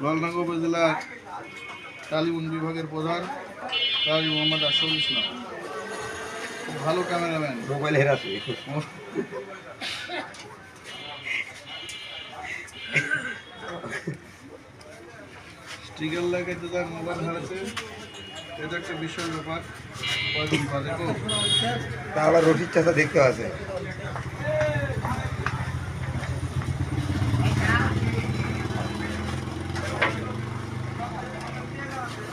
গোয়ালডাঙ্গা উপজেলার তালিমুন বিভাগের প্রধান কাজী মোহাম্মদ আশরফুল ইসলাম। খুব ভালো ক্যামেরাম্যান। মোবাইল হেরাছে স্টিকার লাগাইতে তার মোবাইল হারাতে। এটা একটা বিশাল ব্যাপার। কয়দিন বাদে তাহলে রশিদ চাষা দেখতে আছে